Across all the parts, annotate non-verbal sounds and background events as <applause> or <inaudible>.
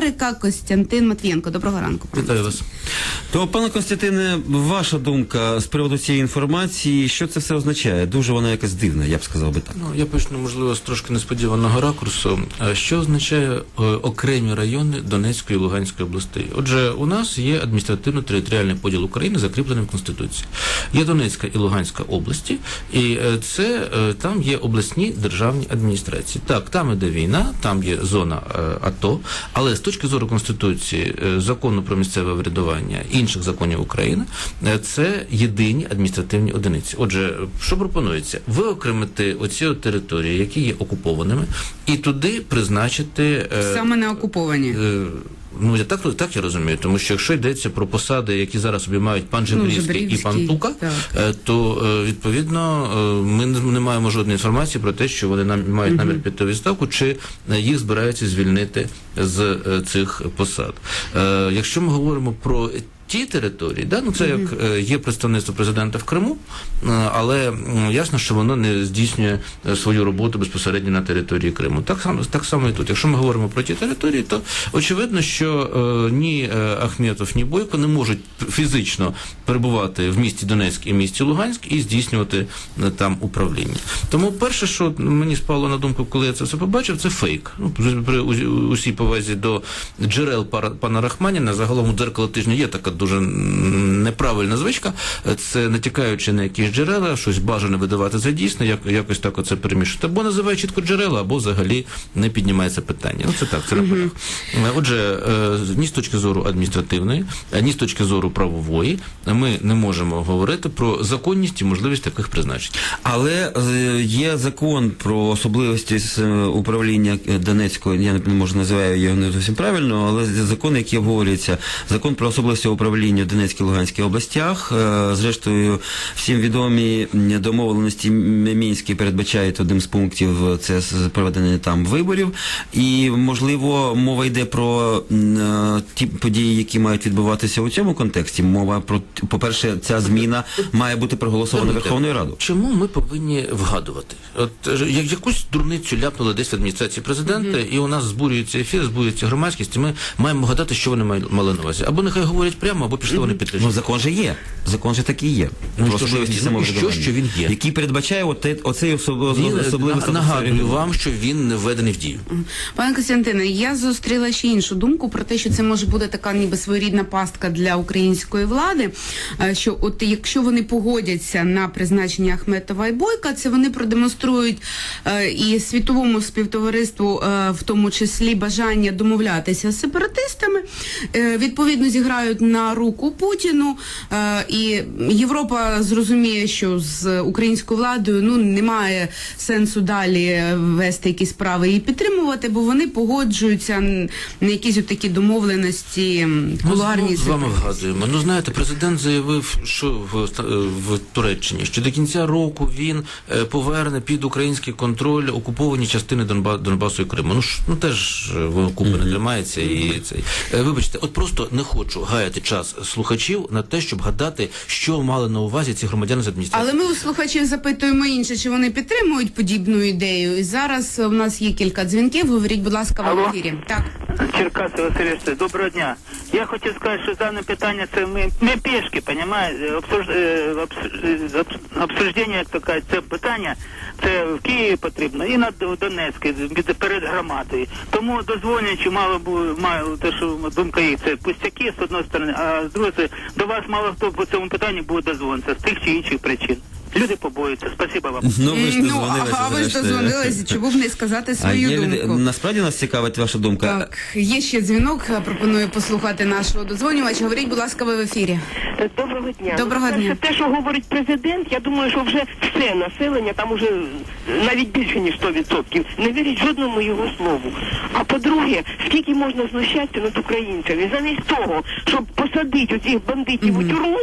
Рика Костянтин Матвієнко. Доброго ранку. пане Вітаю вас. То, пане Константине, ваша думка з приводу цієї інформації, що це все означає? Дуже вона якась дивна, я б сказав би так. Ну я почну можливо з трошки несподіваного ракурсу. Що означає е, окремі райони Донецької і Луганської областей? Отже, у нас є адміністративно-територіальний поділ України, закріплений в Конституції. Є Донецька і Луганська області, і е, це е, там є обласні державні адміністрації. Так, там іде війна, там є зона е, АТО, але з точки зору Конституції, е, закону про місцеве врядування інших законів України, е, це єдині адміністративні одиниці. Отже, що пропонується? Виокремити оці от території, які є окупованими, і туди призначити е, Саме не окуповані. Ну, я так, так я розумію, тому що якщо йдеться про посади, які зараз обіймають пан Жебрівський, і Жебрівський, пан Тука, так. е, то е, відповідно е, ми не маємо жодної інформації про те, що вони нам мають намір піти у відставку, чи їх збираються звільнити з цих посад. Якщо ми говоримо про Ті території, да, ну це як е, є представництво президента в Криму, е, але ясно, що воно не здійснює е, свою роботу безпосередньо на території Криму. Так само так само і тут. Якщо ми говоримо про ті території, то очевидно, що ні Ахметов, ні Бойко не можуть фізично перебувати в місті Донецьк і місті Луганськ і здійснювати там управління. Тому перше, що мені спало на думку, коли я це все побачив, це фейк. Ну при- усій повазі до джерел пана Рахманіна, загалом у дзеркало тижня є така дуже м, неправильна звичка. Е, Це натякаючи на якісь джерела, щось бажане видавати за дійсне, як якось так оце перемішувати. Або називає чітко джерела, або взагалі не піднімається питання. Ну це так, це на полях. Е, Отже, е, ні з точки зору адміністративної, ні з точки зору правової, ми не можемо говорити про законність і можливість таких призначень. Але є закон про особливості з управління Донецької, я не можу називаю його не зовсім правильно, але закон, який обговорюється, закон про особливості управління в Донецькій областях. Е, Зрештою, всім відомі домовленості Мінські передбачають одним з пунктів е, це з- проведення там виборів. І можливо, мова йде про е, ті події, які мають відбуватися у цьому контексті. Мова про по-перше, ця зміна має бути проголосована Верховною Радою. Чому ми повинні вгадувати? От як якусь дурницю ляпнули десь в адміністрації президента, і у нас збурюється ефір, збурюється громадськість, і ми маємо гадати, що вони мали на увазі. Або нехай говорять прямо, або пішли вони під Ну, закон же є. Закон же такий є. Ну, Про що ж особливості він є? Ну, і що, самоврядування. що він є? Який передбачає оте, оцей особ... Він, е, особливий на- статус нагадую регіону. вам, що він не введений в дію. Пане Костянтине, я зустріла ще іншу думку про те, що це може бути така ніби своєрідна пастка для української влади. е, Що от якщо вони погодяться на призначення Ахметова і Бойка, це вони продемонструють е, і світовому співтовариству, е, в тому числі бажання домовлятися з сепаратистами, е, відповідно зіграють на руку Путіну. Е, І Європа зрозуміє, що з українською владою ну немає сенсу далі вести якісь справи і підтримувати, бо вони погоджуються на якісь от такі домовленості Ми кулуарні. з вами вгадуємо. Ну знаєте, президент заявив, що в, в Туреччині, що до кінця року він е, поверне під український контроль окуповані частини Донба, Донбасу і Криму. Ну ж ну теж е, воно купи не тримається і цей. Е, Вибачте, от просто не хочу гаяти час слухачів на те, щоб гадати, що мали на увазі ці громадяни з адміністрації. Але ми у слухачів запитуємо інше, чи вони підтримують подібну ідею. І зараз у нас є кілька дзвінків. Говоріть, будь ласка, в ефірі. Так. Черкаси Васильович, доброго дня. Я хотів сказати, що дане питання це ми, ми пішки, понімаєте, Обсуж, е, е, обс- обсуждення, як то кажуть, це питання, це в Києві потрібно і на Д- Донецькій, від- перед громадою. Тому дозволюючи мало бу- мало те, що думка їх, це пустяки з одної сторони, а з другої до вас мало хто по цьому питанню буде дозвонитися з тих чи інших причин. Люди побоюються. Спасибо вам. Ну, ви ж ну, дозвонилися. а ви ж дозвонилися, <laughs> чому б не сказати А свою люди... думку? Насправді нас цікавить ваша думка. Так, є ще дзвінок. Пропоную послухати нашого дозвонювача. Говоріть, будь ласка, ви в ефірі. Е, Доброго дня. Доброго Ну, дня. Те, що говорить президент, я думаю, що вже все населення, там уже навіть більше ніж 100%, не вірить жодному його слову. А по-друге, скільки можна знущатися над українцями, замість того, щоб посадити оцих бандитів у тюрму,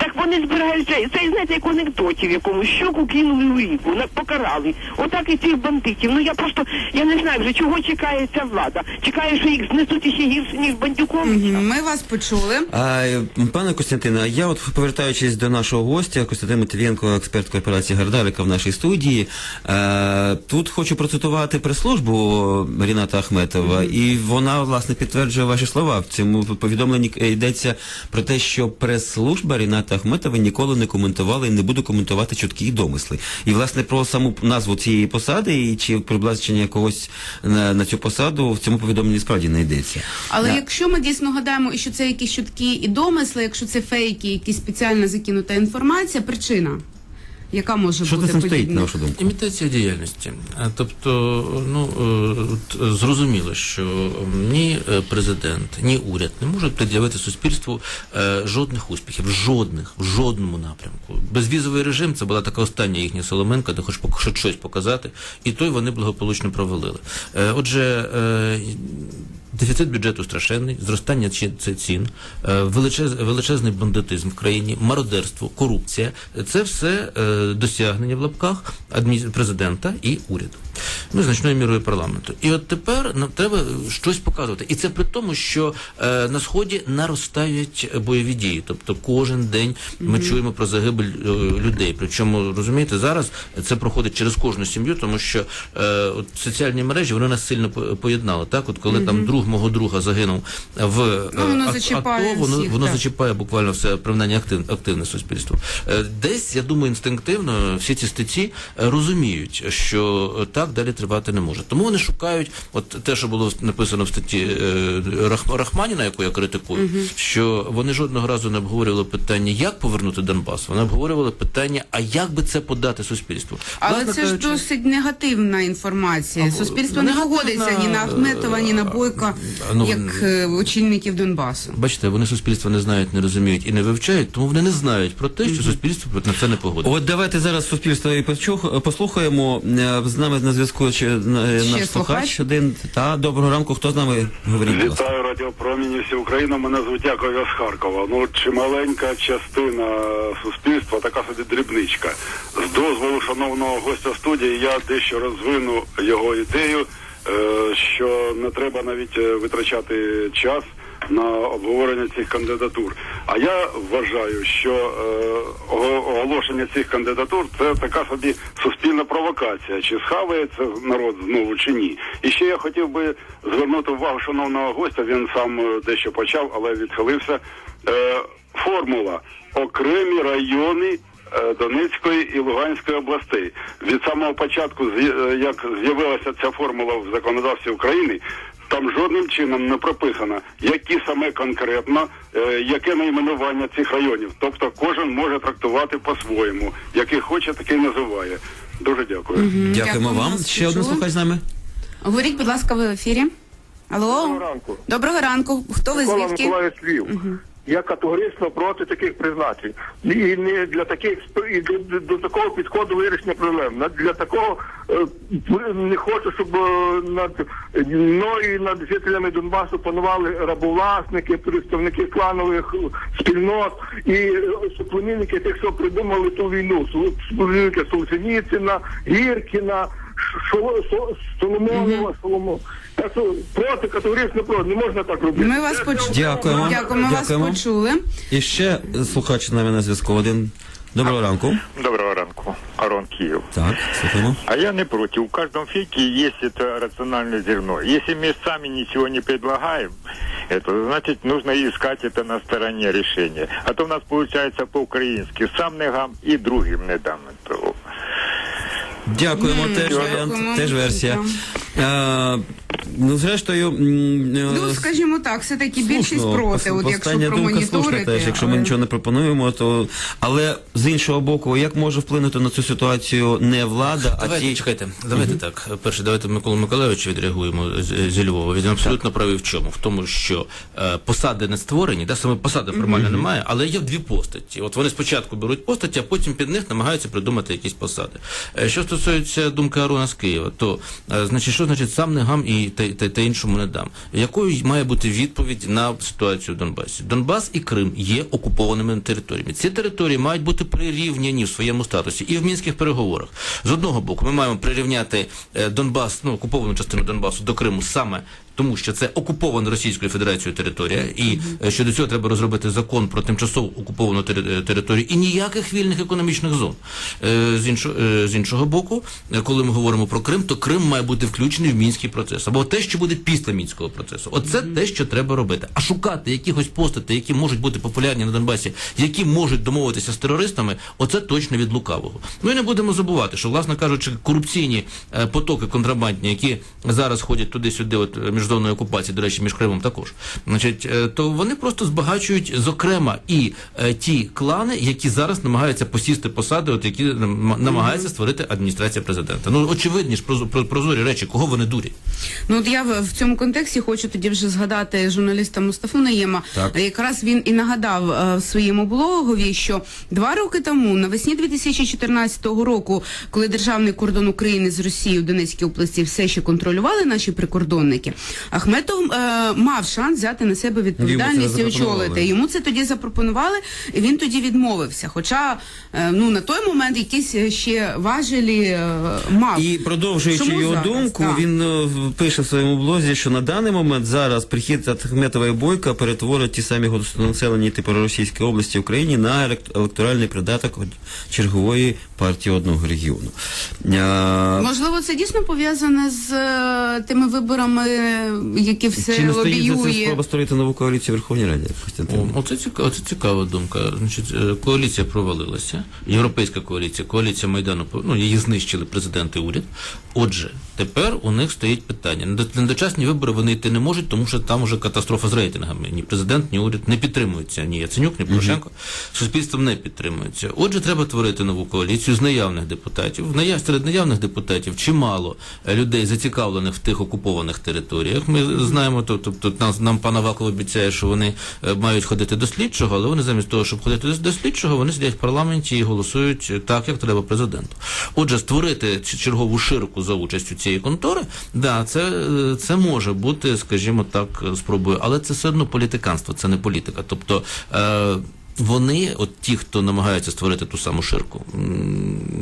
Так вони збирають це, знаєте, як у анекдоті в якомусь щоку кинули у ріку, покарали. Отак і цих бандитів. Ну я просто я не знаю вже чого чекає ця влада. Чекає, що їх знесуть іще гірше, ніж бандюком. Ми вас почули. А, пане Костянтине, я от повертаючись до нашого гостя, Костянтин Матвієнко, експерт корпорації Гардарика в нашій студії. Е, тут хочу процитувати прес-службу Ріната Ахметова, і вона власне підтверджує ваші слова. В цьому повідомленні йдеться про те, що прес-служба Ріната Ахметова ніколи не коментували і не буду коментувати чуткі і домисли. І власне про саму назву цієї посади і чи приближення когось на, на цю посаду в цьому повідомленні справді не йдеться. Але Да. якщо ми дійсно гадаємо, що це якісь чутки і домисли, якщо це фейки, якісь спеціально закинута інформація, причина, яка може Що бути це стоїть, на вашу думку? Імітація діяльності. Тобто, ну е, зрозуміло, що ні е, президент, ні уряд не можуть пред'явити суспільству е, жодних успіхів, жодних, в жодному напрямку. Безвізовий режим це була така остання їхня соломенка, де хоч пок- хоч щось показати, і той вони благополучно провалили. Отже, Дефіцит бюджету страшенний, зростання цін, величез, величезний бандитизм в країні, мародерство, корупція це все е, досягнення в лапках президента і уряду. Ну, значною мірою парламенту. І от тепер нам треба щось показувати. І це при тому, що е, на сході наростають бойові дії. Тобто кожен день ми чуємо про загибель е, людей. Причому розумієте, зараз це проходить через кожну сім'ю, тому що е, от соціальні мережі вони нас сильно поєднали. Так, от коли там друг мого друга загинув в е, Ну, воно АТО, зачіпає воно, всіх, воно зачіпає буквально все принаймні актив, активне суспільство. Е, Десь я думаю, інстинктивно всі ці статті е, розуміють, що е, так далі тривати не може. Тому вони шукають, от те, що було написано в статті е, Рах- Рахманіна, яку я критикую, що вони жодного разу не обговорювали питання, як повернути Донбас. Вони обговорювали питання, а як би це подати суспільству. Але Власне це ж кажучи, досить негативна інформація. Суспільство не негативна, погодиться ні на Ахметова, ні на Бойка, ну, як е, очільників Донбасу. Бачите, вони суспільство не знають, не розуміють і не вивчають, тому вони не знають про те, що суспільство на це не погодиться. Давайте зараз суспільство і почух- послухаємо. Е, З нами на зв'язку чи, е, наш слухач. слухач один. Та доброго ранку. Хто з нами говорить? Вітаю радіопромінів всі Україна. Мене звуть Яков я з Харкова. Ну чималенька частина суспільства, така собі дрібничка. З дозволу шановного гостя студії я дещо розвину його ідею, е, що не треба навіть витрачати час на обговорення цих кандидатур. А я вважаю, що е, оголошення цих кандидатур це така собі суспільна провокація. Чи схавається народ знову чи ні? І ще я хотів би звернути увагу шановного гостя. Він сам е, дещо почав, але відхилився. Е, формула окремі райони. е, Донецької і Луганської областей від самого початку, е, як з'явилася ця формула в законодавстві України, там жодним чином не прописано, які саме конкретно, е, яке найменування цих районів. Тобто кожен може трактувати по-своєму, який хоче, такий називає. Дуже дякую. Дякуємо Дякуємо, вам. Ще один слухай слухач з нами. Говоріть, будь ласка, ви в ефірі. Алло? Доброго ранку. Доброго ранку. Хто ви Микола звідки? Миколаївич Львів. Я категорично проти таких призначень. І не для таких і до, до, такого підходу вирішення проблем. Для такого е, не хочу, щоб е, над мною над жителями Донбасу панували рабовласники, представники кланових е, спільнот і е, суплемінники тих, що придумали ту війну. Су- Суплемінники Солженіцина, Гіркіна, Соломонова, Соломон. Так що проти категорично проти. Не можна так робити. Ми вас почули. Дякуємо. Дякуємо, вас Дякуємо. почули. І ще слухач з нами на зв'язку. Один. Доброго ранку. Доброго ранку, Арон Киев. Так, слухаємо. А я не против. У каждом фейке есть это рациональное зерно. Если мы сами ничего не предлагаем, это значит нужно искать это на стороне решения. А то у нас получается по-украински сам не гам и другим не дам. этого. Дякуємо. Теж варіант, теж версія. Е, ну, зрештою, е, Ну, скажімо так, все-таки більшість проти, от якщо Остання думка слушна промоніторити. теж, якщо ми але- нічого не пропонуємо, то але з іншого боку, як може вплинути на цю ситуацію не влада, а Давайте, ті чекайте, давайте так. Перше, давайте Миколу Миколаївичу відреагуємо з- зі Львова. Він абсолютно правий в чому? В тому, що е, посади не створені, да, саме посади формально немає, але є дві постаті. От вони спочатку беруть постаті, а потім під них намагаються придумати якісь посади. Е, що стосується думки Арона з Києва, то е, значить, що значить сам не гам і та, та, та іншому не дам, якою має бути відповідь на ситуацію в Донбасі? Донбас і Крим є окупованими територіями. Ці території мають бути прирівняні в своєму статусі і в мінських переговорах. З одного боку, ми маємо прирівняти е, Донбас, ну окуповану частину Донбасу до Криму саме. Тому що це окупована Російською Федерацією територія, і е, щодо цього треба розробити закон про тимчасово окуповану е, територію і ніяких вільних економічних зон. З іншого, з іншого боку, коли ми говоримо про Крим, то Крим має бути включений в мінський процес або те, що буде після мінського процесу. Оце те, що треба робити. А шукати якихось постати, які можуть бути популярні на Донбасі, які можуть домовитися з терористами, оце точно від лукавого. Ну і не будемо забувати, що власне кажучи, корупційні е, потоки контрабандні, які зараз ходять туди-сюди, от е, між зоною окупації, до речі, між Кримом також, значить, е, то вони просто збагачують, зокрема, і е, ті клани, які зараз намагаються посісти посади, от які нам- намагаються створити адміністрація президента. Ну очевидні ж проз- про- прозорі речі, кого вони дурять. Ну от я в, цьому контексті хочу тоді вже згадати журналіста Мустафу Наєма. Так. Якраз він і нагадав е, в своєму блогові, що два роки тому, навесні 2014 року, коли державний кордон України з Росією в Донецькій області все ще контролювали наші прикордонники, Ахметов е, мав шанс взяти на себе відповідальність і очолити. Йому це тоді запропонували, і він тоді відмовився. Хоча е, ну на той момент якісь ще важелі е, мав. І продовжуючи Чому його зараз? думку, Так. він е, пише в своєму блозі, що на даний момент зараз прихід Ахметова і Бойка перетворить ті самі густонаселені типу російської області в Україні на елект- електоральний придаток чергової партії одного регіону. А, Можливо, це дійсно пов'язане з е, тими виборами, які все Чи не стоїть за це лобіює. спроба створити нову коаліцію в Верховній Раді, Костянтин? О, оце цікава, оце цікава думка. Значить, е, коаліція провалилася, європейська коаліція, коаліція Майдану, ну її знищили президент і уряд. Отже, тепер у них стоїть питання. На дочасні вибори вони йти не можуть, тому що там уже катастрофа з рейтингами. Ні президент, ні уряд не підтримуються. Ні Яценюк, ні Порошенко. Суспільством не підтримується. Отже, треба творити нову коаліцію з наявних депутатів. Наяв серед наявних депутатів чимало е, людей зацікавлених в тих окупованих територіях. Ми знаємо, то- тобто нам, нам пан Аваков обіцяє, що вони е, мають ходити до слідчого, але вони замість того, щоб ходити до- до слідчого, вони сидять в парламенті і голосують е, так, як треба президенту. Отже, створити чергову ширку за участю цієї контори, да, це, це може бути, скажімо так, спробую, але це все одно політиканство, це не політика. Тобто. Е, вони, от ті, хто намагається створити ту саму ширку,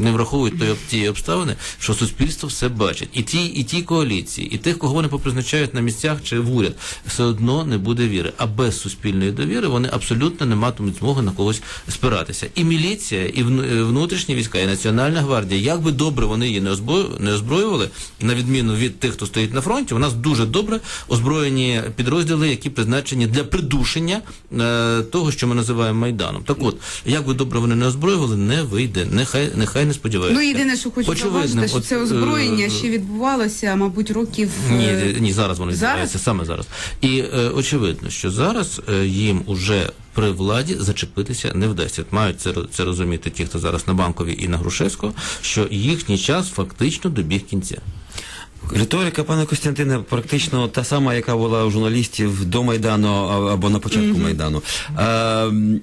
не враховують об- тієї обставини, що суспільство все бачить. І ті, і ті коаліції, і тих, кого вони попризначають на місцях чи в уряд, все одно не буде віри. А без суспільної довіри вони абсолютно не матимуть змоги на когось спиратися. І міліція, і е, внутрішні війська, і Національна гвардія, як би добре вони її не озброювали, на відміну від тих, хто стоїть на фронті, у нас дуже добре озброєні підрозділи, які призначені для придушення е, того, що ми називаємо майданом. Так от, як би добре вони не озброювали, не вийде. Нехай нехай не сподіваються. Ну єдине, що хочу зауважити, що от, це е, озброєння ще відбувалося, мабуть, років е, Ні, ні, зараз воно зараз? відбувається саме зараз. І е, очевидно, що зараз е, їм уже при владі зачепитися не вдасться. Мають це, це розуміти ті, хто зараз на банковій і на Грушевського, що їхній час фактично добіг кінця. Риторика пана Костянтина практично та сама, яка була у журналістів до Майдану або на початку Майдану. А, м, е,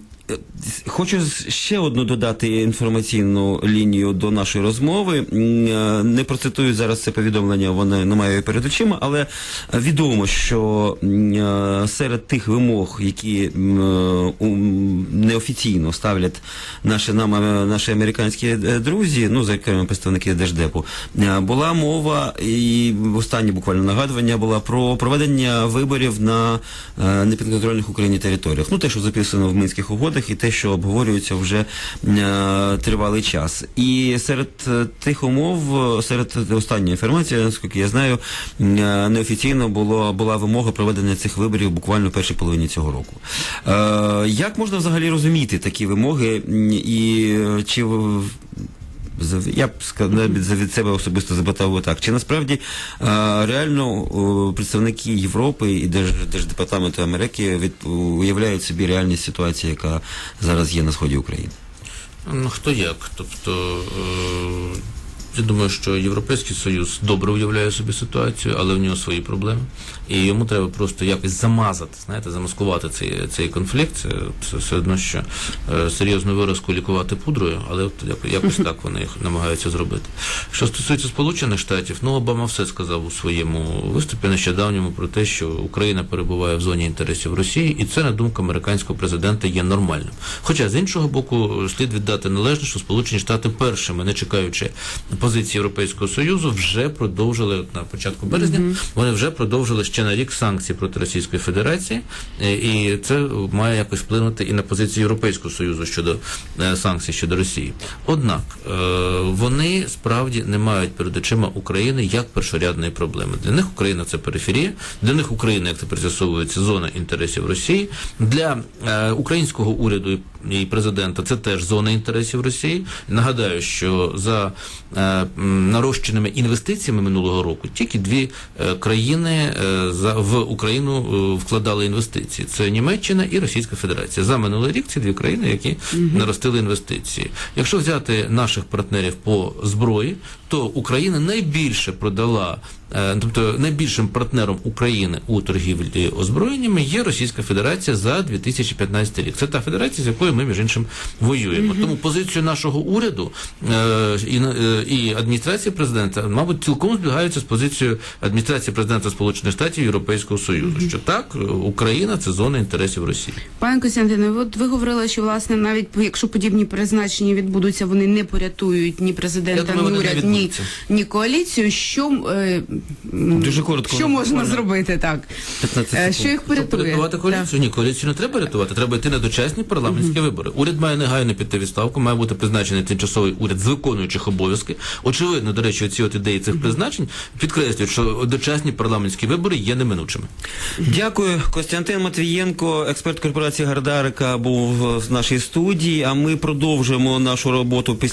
Хочу ще одну додати інформаційну лінію до нашої розмови. Е, Не процитую зараз це повідомлення, воно не маю перед очима, але відомо, що е, серед тих вимог, які е, неофіційно ставлять наші нам наші американські друзі, ну зокрема представники держдепу, була мова і останнє буквально нагадування була про проведення виборів на непідконтрольних Україні територіях. Ну те, що записано в мінських угодах, і те, що обговорюється вже е, тривалий час. І серед е, тих умов, серед останньої інформації, наскільки я знаю, е, неофіційно було була вимога проведення цих виборів буквально в першій половині цього року. Е, як можна взагалі розуміти такі вимоги і е, чи я б від себе особисто запитав так. Чи насправді е, реально представники Європи і Держ, Держдепартаменту Америки від, уявляють собі реальність ситуації, яка зараз є на сході України? Ну, хто як? Тобто, е, Я думаю, що Європейський Союз добре уявляє собі ситуацію, але в нього свої проблеми. І йому треба просто якось замазати, знаєте, замаскувати цей, цей конфлікт. Це, це все одно, що е, серйозну виразку лікувати пудрою, але от якось так вони їх намагаються зробити. Що стосується Сполучених Штатів, ну Обама все сказав у своєму виступі нещодавньому про те, що Україна перебуває в зоні інтересів Росії, і це на думку американського президента є нормальним. Хоча з іншого боку, слід віддати належне, що Сполучені Штати першими, не чекаючи позиції Європейського Союзу, вже продовжили от на початку березня. Вони вже продовжили ще на рік санкції проти Російської Федерації, е, і це має якось вплинути і на позицію Європейського Союзу щодо е, санкцій щодо Росії. Однак е, вони справді не мають перед очима України як першорядної проблеми. Для них Україна це периферія, для них Україна, як тепер з'ясовується, зона інтересів Росії. Для українського уряду і- президента це теж зона інтересів Росії. Нагадаю, що за е, нарощеними інвестиціями минулого року тільки дві е, країни е, за в Україну вкладали інвестиції: це Німеччина і Російська Федерація. За минулий рік ці дві країни, які наростили інвестиції. Якщо взяти наших партнерів по зброї, то Україна найбільше продала. Е, Тобто найбільшим партнером України у торгівлі озброєннями є Російська Федерація за 2015 рік. Це та федерація, з якою ми між іншим воюємо. Тому позицію нашого уряду е, і, е, і адміністрації президента, мабуть, цілком збігаються з позицією адміністрації президента Сполучених Штатів і Європейського Союзу. Що так, Україна це зона інтересів Росії. Пане Костянтине, от ви говорили, що власне навіть якщо подібні призначення відбудуться, вони не порятують ні президента, думаю, ні уряд, ні, ні коаліцію. Що е, Дуже коротко, що можна буквально. зробити так? 15 Е, секунд. Що їх Щоб порятує? порятувати коаліцію? Ні, коаліцію не треба рятувати. Треба йти на дочасні парламентські вибори. Уряд має негайно піти відставку, має бути призначений тимчасовий уряд з виконуючих обов'язки. Очевидно, до речі, ці от ідеї цих призначень підкреслюють, що дочасні парламентські вибори є неминучими. Дякую. Костянтин Матвієнко, експерт корпорації Гардарика, був в нашій студії. А ми продовжуємо нашу роботу після.